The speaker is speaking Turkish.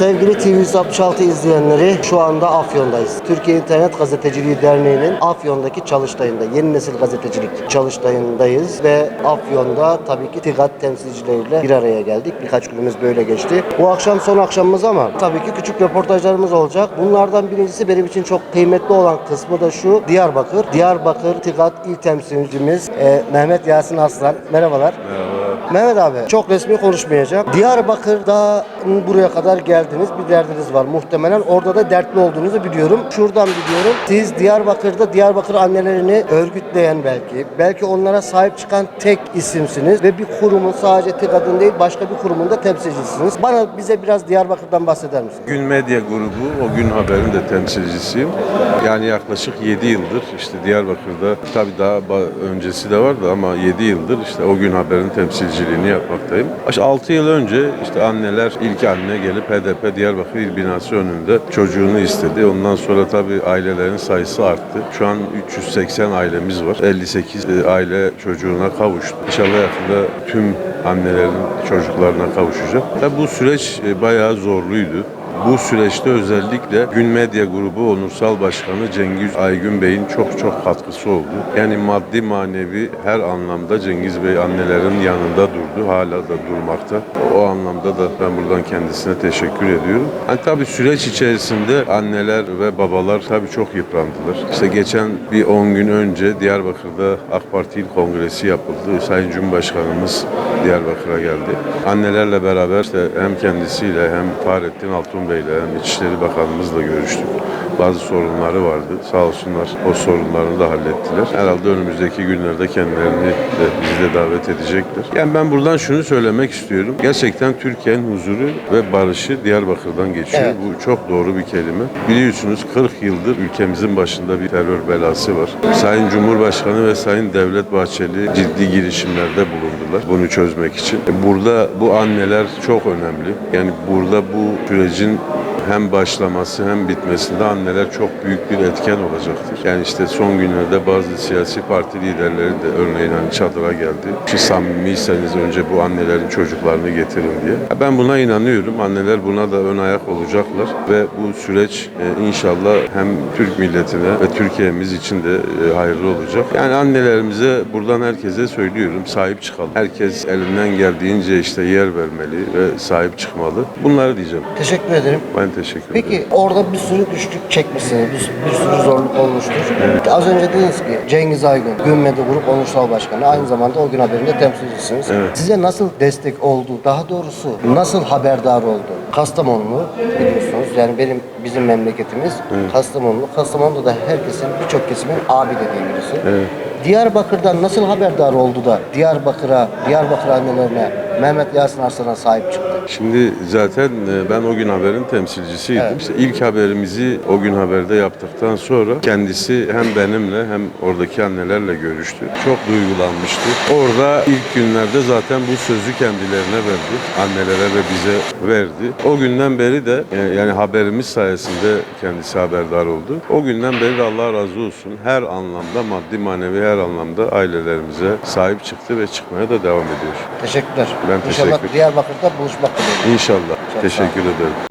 Sevgili TV166 izleyenleri şu anda Afyon'dayız. Türkiye İnternet Gazeteciliği Derneği'nin Afyon'daki çalıştayında, yeni nesil gazetecilik çalıştayındayız ve Afyon'da tabii ki TİGAT temsilcileriyle bir araya geldik. Birkaç günümüz böyle geçti. Bu akşam son akşamımız ama tabii ki küçük röportajlarımız olacak. Bunlardan birincisi benim için çok kıymetli olan kısmı da şu Diyarbakır. Diyarbakır TİGAT il temsilcimiz e, Mehmet Yasin Aslan. Merhabalar. Mehmet abi çok resmi konuşmayacağım. Diyarbakır'da buraya kadar geldiniz. Bir derdiniz var muhtemelen. Orada da dertli olduğunuzu biliyorum. Şuradan biliyorum. Siz Diyarbakır'da Diyarbakır annelerini örgütleyen belki, belki onlara sahip çıkan tek isimsiniz ve bir kurumun sadece TİGAD'ın değil başka bir kurumun da temsilcisiniz. Bana bize biraz Diyarbakır'dan bahseder misiniz? Gün Medya Grubu, o gün haberin de temsilcisiyim. Yani yaklaşık 7 yıldır işte Diyarbakır'da tabii daha öncesi de vardı ama 7 yıldır işte o gün haberin temsilciliğini yapmaktayım. 6 yıl önce işte anneler ilk anne gelip HDP Diyarbakır İl Binası önünde çocuğunu istedi. Ondan sonra tabii ailelerin sayısı arttı. Şu an 380 ailemiz var. 58 aile çocuğuna kavuştu. İnşallah yakında tüm annelerin çocuklarına kavuşacak. Tabii bu süreç e, bayağı zorluydu. Bu süreçte özellikle Gün Medya Grubu Onursal Başkanı Cengiz Aygün Bey'in çok çok katkısı oldu. Yani maddi manevi her anlamda Cengiz Bey annelerin yanında durdu. Hala da durmakta. O anlamda da ben buradan kendisine teşekkür ediyorum. Hani tabii süreç içerisinde anneler ve babalar tabii çok yıprandılar. İşte geçen bir 10 gün önce Diyarbakır'da AK Parti İl Kongresi yapıldı. Sayın Cumhurbaşkanımız Diyarbakır'a geldi. Annelerle beraber işte hem kendisiyle hem Fahrettin Altun Bey'le hem İçişleri Bakanımızla görüştük. Bazı sorunları vardı. Sağ olsunlar o sorunlarını da hallettiler. Herhalde önümüzdeki günlerde kendilerini de bizi de davet edecekler. Yani ben buradan şunu söylemek istiyorum. Gerçekten Türkiye'nin huzuru ve barışı Diyarbakır'dan geçiyor. Evet. Bu çok doğru bir kelime. Biliyorsunuz 40 yıldır ülkemizin başında bir terör belası var. Sayın Cumhurbaşkanı ve Sayın Devlet Bahçeli ciddi girişimlerde bulundular bunu çözmek için. Burada bu anneler çok önemli. Yani burada bu sürecin and hem başlaması hem bitmesinde anneler çok büyük bir etken olacaktır. Yani işte son günlerde bazı siyasi parti liderleri de örneğin hani çadıra geldi. Ki samimiyseniz önce bu annelerin çocuklarını getirin diye. Ben buna inanıyorum. Anneler buna da ön ayak olacaklar ve bu süreç e, inşallah hem Türk milletine ve Türkiye'miz için de e, hayırlı olacak. Yani annelerimize buradan herkese söylüyorum sahip çıkalım. Herkes elinden geldiğince işte yer vermeli ve sahip çıkmalı. Bunları diyeceğim. Teşekkür ederim. Ben teşekkür ederim. Peki orada bir sürü güçlük çekmişsiniz, bir, bir sürü zorluk olmuştur. Az önce dediniz ki Cengiz Aygün, Gün Medya Grup Onursal Başkanı, aynı zamanda o gün haberinde temsilcisiniz. Evet. Size nasıl destek oldu, daha doğrusu nasıl haberdar oldu? Kastamonlu biliyorsunuz, yani benim bizim memleketimiz Kastamonlu. Kastamonu'da da herkesin, birçok kesimin abi dediği birisi. Evet. Diyarbakır'dan nasıl haberdar oldu da Diyarbakır'a, Diyarbakır annelerine Mehmet Yasin Arslan'a sahip çıktı? Şimdi zaten e, ben o gün haberin temsilcisiydim. Evet. İşte ilk haberimizi o gün haberde yaptıktan sonra kendisi hem benimle hem oradaki annelerle görüştü. Çok duygulanmıştı. Orada ilk günlerde zaten bu sözü kendilerine verdi. Annelere ve bize verdi. O günden beri de e, yani haberimiz sayesinde kendisi haberdar oldu. O günden beri de Allah razı olsun her anlamda maddi manevi her anlamda ailelerimize sahip çıktı ve çıkmaya da devam ediyor. Teşekkürler. Ben İnşallah teşekkür- Diyarbakır'da buluşmak. İnşallah. Çok Teşekkür ederim.